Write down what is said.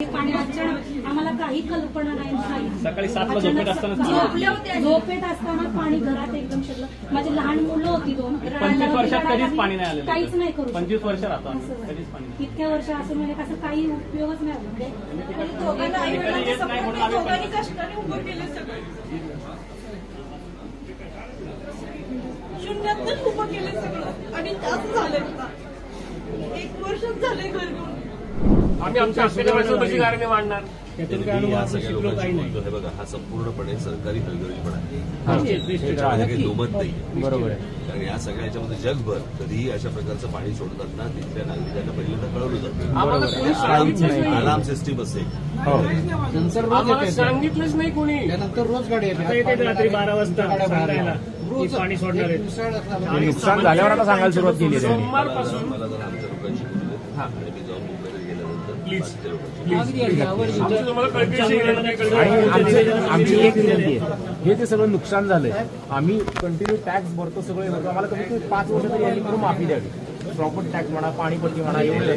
पाणी अचानक आम्हाला काही कल्पना नाही. काही सकाळी सातला अचानक झोपेत असताना झोप- झोपेत असताना पाणी घरात एकदम शिरलं. माझी लहान मुलं होती दोन. पंचवीस वर्षात कधीच पाणी नाही आलेलं. काहीच नाही करू. पंचवीस वर्ष. असं कधीच पाणी नाही. इतक्या वर्ष असं म्हणजे कसं काही उपयोगच नाही झाला. म्हणजे दोघांना आई कधी येत नाही म्हणून आम्ही दोघांनी कष्टाने उभं केलं सगळं. आणि त्याच झालंय आता एक वर्षच झालंय घर घेऊन आम्ही आमच्या गारणे मांडणार. या सगळ्या लोकांशी बोलतो हे बघा हा संपूर्णपणे सरकारी हलगर्जीपणा आहे. आमची एकवीस याच्यामध्ये काही दुमत नाही बरोबर आहे. कारण या सगळ्या याच्यामध्ये जगभर कधीही अशा प्रकारचं पाणी सोडतात ना तिथल्या नागरिकांना पहिल्यांदा कळवलं जातं. अलार्म सिस्टीम असेल. हो. सांगितलंच नाही कोणी. त्यानंतर रोज गाडी येते. रात्री बारा वाजता पाणी सोडणार आहे नुकसान झाल्यावर आता सांगायला सुरुवात केली त्यांनी सोमवारपासून आणि मी जाऊन मुंबईला गेल्यानंतर Please. बाकीच्या लोकांशी आमचं एक विनंती आहे. हे ते सगळं नुकसान झालंय आम्ही कंटिन्यू टॅक्स भरतो सगळे. भरतो आम्हाला कमीत कमी पाच वर्ष तरी यांनी करून माफी द्यावी. प्रॉपर्टी टॅक्स म्हणा पाणीपट्टी म्हणा एवढे गेले,